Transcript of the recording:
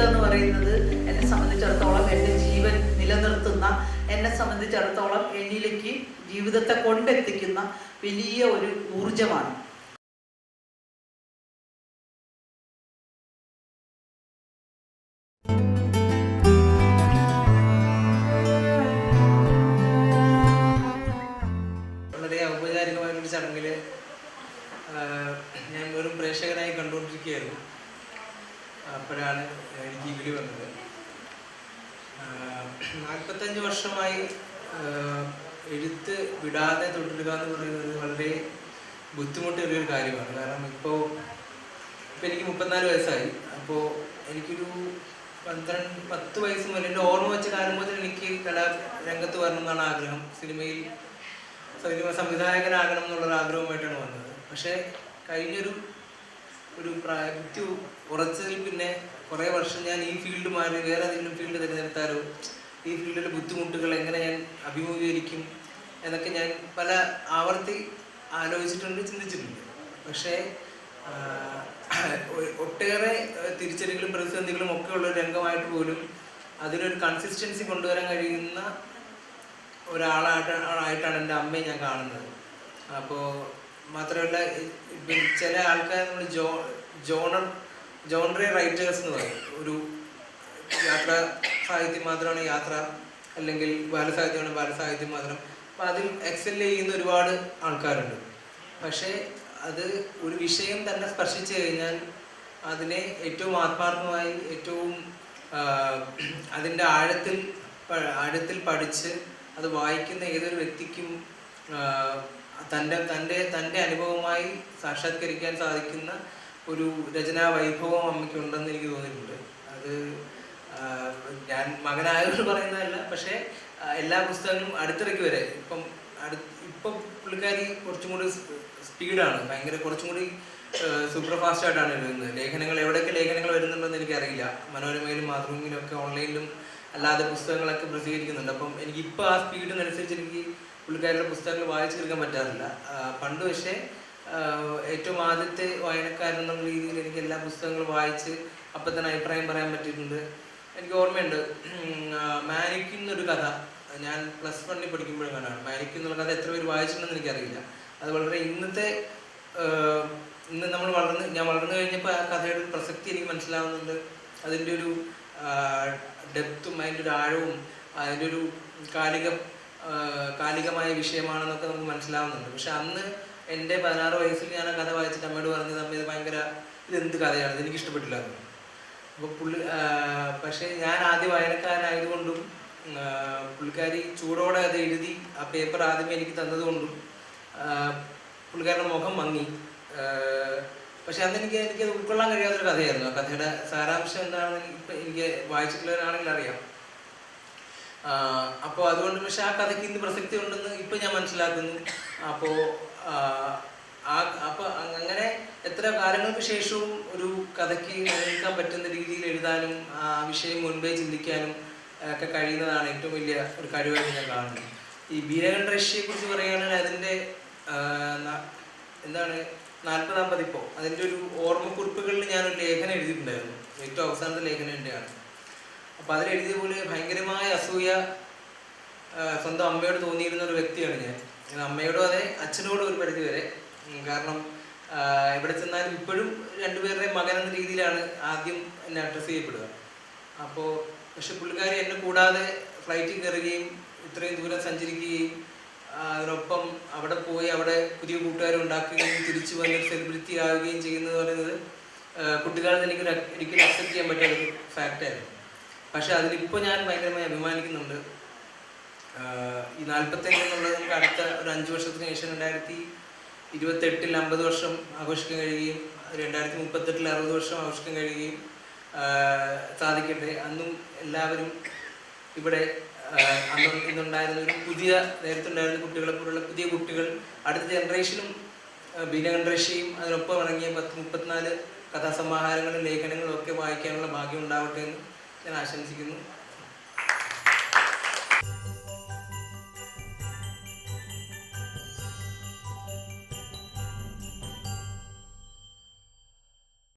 എഴുത്ത് എന്ന് പറയുന്നത് എന്നെ സംബന്ധിച്ചിടത്തോളം എന്റെ ജീവൻ നിലനിർത്തുന്ന എന്നെ സംബന്ധിച്ചിടത്തോളം എന്നിലേക്ക് ജീവിതത്തെ കൊണ്ടെത്തിക്കുന്ന വലിയ ഒരു ഊർജമാണ് അപ്പോഴാണ് എനിക്ക് വിളി വന്നത്. നാൽപ്പത്തഞ്ച് വർഷമായി എഴുത്ത് വിടാതെ തുടരുക എന്ന് പറയുന്നത് വളരെ ബുദ്ധിമുട്ടേറിയ ഒരു കാര്യമാണ്. കാരണം ഇപ്പോൾ ഇപ്പം എനിക്ക് മുപ്പത്തിനാല് വയസ്സായി. അപ്പോൾ എനിക്കൊരു പന്ത്രണ്ട് പത്ത് വയസ്സ് മുതൽ എന്റെ ഓർമ്മ വെച്ച കാലം മുതൽ എനിക്ക് കലാ രംഗത്ത് വരണം എന്നാണ് ആഗ്രഹം. സിനിമയിൽ സിനിമ സംവിധായകനാകണം എന്നുള്ളൊരു ആഗ്രഹമായിട്ടാണ് വന്നത്. പക്ഷേ കഴിഞ്ഞൊരു ഒരു പ്രായ കുറച്ചതിൽ പിന്നെ കുറേ വർഷം ഞാൻ ഈ ഫീൽഡ് മാറി വേറെ ഏതെങ്കിലും ഫീൽഡ് തിരഞ്ഞെടുത്താലോ ഈ ഫീൽഡിലെ ബുദ്ധിമുട്ടുകൾ എങ്ങനെ ഞാൻ അഭിമുഖീകരിക്കും എന്നൊക്കെ ഞാൻ പല ആവർത്തി ആലോചിച്ചിട്ടുണ്ട് ചിന്തിച്ചിട്ടുണ്ട്. പക്ഷേ ഒട്ടേറെ തിരിച്ചടികളും പ്രതിസന്ധികളും ഒക്കെ ഉള്ള ഒരു രംഗമായിട്ട് പോലും അതിലൊരു കൺസിസ്റ്റൻസി കൊണ്ടുവരാൻ കഴിയുന്ന ഒരാളായിട്ട് ആയിട്ടാണ് എന്റെ അമ്മയെ ഞാൻ കാണുന്നത്. അപ്പോൾ മാത്രമല്ല ചില ആൾക്കാർ നമ്മൾ ജോ ജോണർ ജോണറി റൈറ്റേഴ്സ് എന്ന് പറയും. ഒരു യാത്ര സാഹിത്യം മാത്രമാണ് യാത്ര അല്ലെങ്കിൽ ബാലസാഹിത്യമാണ് ബാലസാഹിത്യം മാത്രം. അപ്പം അതിൽ എക്സെൽ ചെയ്യുന്ന ഒരുപാട് ആൾക്കാരുണ്ട്. പക്ഷേ അത് ഒരു വിഷയം തന്നെ സ്പർശിച്ചു കഴിഞ്ഞാൽ അതിനെ ഏറ്റവും ആത്മാർത്ഥമായി ഏറ്റവും അതിന്റെ ആഴത്തിൽ ആഴത്തിൽ പഠിച്ച് അത് വായിക്കുന്ന ഏതൊരു വ്യക്തിക്കും തന്റെ തന്റെ തന്റെ അനുഭവമായി സാക്ഷാത്കരിക്കാൻ സാധിക്കുന്ന ഒരു രചനാ വൈഭവം അമ്മയ്ക്ക് ഉണ്ടെന്ന് എനിക്ക് തോന്നിയിട്ടുണ്ട്. അത് ഞാൻ മകനായതുകൊണ്ട് പറയുന്നതല്ല പക്ഷേ എല്ലാ പുസ്തകങ്ങളും അടുത്തിടയ്ക്ക് വരെ ഇപ്പം അടു ഇപ്പം പുള്ളിക്കാരി കുറച്ചും കൂടി സ്പീഡാണ്. ഭയങ്കര കുറച്ചും കൂടി സൂപ്പർ ഫാസ്റ്റ് ആയിട്ടാണ് എഴുതുന്നത്. ലേഖനങ്ങൾ എവിടെയൊക്കെ ലേഖനങ്ങൾ വരുന്നുണ്ടെന്ന് എനിക്കറിയില്ല. മനോരമയിലും മാതൃഭൂമിയിലും ഒക്കെ ഓൺലൈനിലും അല്ലാതെ പുസ്തകങ്ങളൊക്കെ പ്രസിദ്ധീകരിക്കുന്നുണ്ട്. അപ്പം എനിക്ക് ഇപ്പോൾ ആ സ്പീഡിനനുസരിച്ച് എനിക്ക് പുള്ളിക്കാരുടെ പുസ്തകങ്ങൾ വായിച്ചു തീർക്കാൻ പറ്റാറില്ല. പണ്ട് പക്ഷേ ഏറ്റവും ആദ്യത്തെ വായനക്കാരൻ എന്നുള്ള രീതിയിൽ എനിക്ക് എല്ലാ പുസ്തകങ്ങളും വായിച്ച് അപ്പം തന്നെ അഭിപ്രായം പറയാൻ പറ്റിയിട്ടുണ്ട്. എനിക്ക് ഓർമ്മയുണ്ട് മാനിക്കുന്നൊരു കഥ. ഞാൻ പ്ലസ് വണ്ണിൽ പഠിക്കുമ്പോഴും കണ്ടാണ്. മാനിക്കുന്നുള്ള കഥ എത്ര പേര് വായിച്ചിട്ടുണ്ടെന്ന് എനിക്കറിയില്ല. അത് വളരെ ഇന്നത്തെ ഇന്ന് നമ്മൾ വളർന്ന് ഞാൻ വളർന്നു കഴിഞ്ഞപ്പോൾ ആ കഥയുടെ ഒരു പ്രസക്തി എനിക്ക് മനസ്സിലാവുന്നുണ്ട്. അതിന്റെ ഒരു ഡെപ്തും അതിന്റെ ഒരു ആഴവും അതിന്റെ ഒരു കാലിക കാലികമായ വിഷയമാണെന്നൊക്കെ നമുക്ക് മനസ്സിലാവുന്നുണ്ട്. പക്ഷെ അന്ന് എന്റെ പതിനാറ് വയസ്സിൽ ഞാൻ ആ കഥ വായിച്ചിട്ട് അമ്മയോട് പറഞ്ഞത് അമ്മ ഇത് ഭയങ്കര ഇത് എന്ത് കഥയാണ്? ഇത് എനിക്ക് ഇഷ്ടപ്പെട്ടില്ല അപ്പോൾ പുള്ളി പക്ഷേ ഞാൻ ആദ്യ വായനക്കാരനായതുകൊണ്ടും പുള്ളിക്കാരി ചൂടോടെ അത് എഴുതി ആ പേപ്പർ ആദ്യമേ എനിക്ക് തന്നതുകൊണ്ടും പുള്ളിക്കാരുടെ മുഖം മങ്ങി. പക്ഷെ അന്ന് എനിക്ക് എനിക്ക് ഉൾക്കൊള്ളാൻ കഴിയാത്തൊരു കഥയായിരുന്നു. ആ കഥയുടെ സാരാംശം എന്താണെന്ന് ഇപ്പം എനിക്ക് വായിച്ചിട്ടുള്ളവരാണെങ്കിൽ അറിയാം അപ്പോൾ അതുകൊണ്ട് പക്ഷെ ആ കഥയ്ക്ക് ഇന്ന് പ്രസക്തി ഉണ്ടെന്ന് ഇപ്പം ഞാൻ മനസ്സിലാക്കുന്നു. അപ്പോൾ ആ അപ്പോൾ അങ്ങനെ എത്ര കാലങ്ങൾക്ക് ശേഷവും ഒരു കഥയ്ക്ക് നിലനിൽക്കാൻ പറ്റുന്ന രീതിയിൽ എഴുതാനും ആ വിഷയം മുൻപേ ചിന്തിക്കാനും ഒക്കെ കഴിയുന്നതാണ് ഏറ്റവും വലിയ ഒരു കഴിവായിട്ട് ഞാൻ കാണുന്നത്. ഈ ബീരകണ്ഠ റഷ്യയെ കുറിച്ച് പറയുകയാണെങ്കിൽ അതിന്റെ എന്താണ് നാൽപ്പതാം പതിപ്പോ അതിന്റെ ഒരു ഓർമ്മക്കുറിപ്പുകളിൽ ഞാനൊരു ലേഖനം എഴുതിയിട്ടുണ്ടായിരുന്നു. ഏറ്റവും അവസാനത്തെ ലേഖനം എന്റെയാണ്. അപ്പോൾ അതിലെഴുതിയ പോലെ ഭയങ്കരമായ അസൂയ സ്വന്തം അമ്മയോട് തോന്നിയിരുന്ന ഒരു വ്യക്തിയാണ് ഞാൻ. അമ്മയോടും അതെ അച്ഛനോടും ഒരു പരിധി വരെ. കാരണം എവിടെ ചെന്നാലും ഇപ്പോഴും രണ്ടുപേരുടെയും മകൻ എന്ന രീതിയിലാണ് ആദ്യം എന്നെ അഡ്രസ്സ് ചെയ്യപ്പെടുക. അപ്പോൾ പക്ഷെ പുള്ളിക്കാരി എന്നെ കൂടാതെ ഫ്ലൈറ്റിൽ കയറുകയും ഇത്രയും ദൂരം സഞ്ചരിക്കുകയും അതിനൊപ്പം അവിടെ പോയി അവിടെ പുതിയ കൂട്ടുകാരെ ഉണ്ടാക്കുകയും തിരിച്ചു വന്ന് സെലിബ്രിറ്റി ആവുകയും ചെയ്യുന്നത് പറയുന്നത് കുട്ടിക്കാലത്ത് എനിക്ക് ഒരിക്കലും അക്സെപ്റ്റ് ചെയ്യാൻ പറ്റാത്ത ഒരു ഫാക്റ്റായിരുന്നു പക്ഷെ അതിലിപ്പോൾ ഞാൻ ഭയങ്കരമായി അഭിമാനിക്കുന്നുണ്ട്. ഈ നാൽപ്പത്തേഴ് എന്നുള്ളത് നമുക്ക് അടുത്ത ഒരു അഞ്ച് വർഷത്തിന് ശേഷം രണ്ടായിരത്തി ഇരുപത്തെട്ടിൽ അമ്പത് വർഷം ആഘോഷിക്കാൻ കഴിയുകയും രണ്ടായിരത്തി മുപ്പത്തെട്ടിൽ അറുപത് വർഷം ആഘോഷിക്കാൻ കഴിയുകയും സാധിക്കട്ടെ. അന്നും എല്ലാവരും ഇവിടെ അന്നും ഇന്നുണ്ടായിരുന്ന പുതിയ നേരത്തെ ഉണ്ടായിരുന്ന കുട്ടികളെ പോലുള്ള പുതിയ കുട്ടികൾ അടുത്ത ജനറേഷനും ബീനകണ്ഠരക്ഷയും അതിനൊപ്പം ഇറങ്ങിയ പത്ത് മുപ്പത്തിനാല് കഥാസമാഹാരങ്ങളും ലേഖനങ്ങളും ഒക്കെ വായിക്കാനുള്ള ഭാഗ്യം ഉണ്ടാവട്ടെ എന്ന് ഞാൻ ആശംസിക്കുന്നു.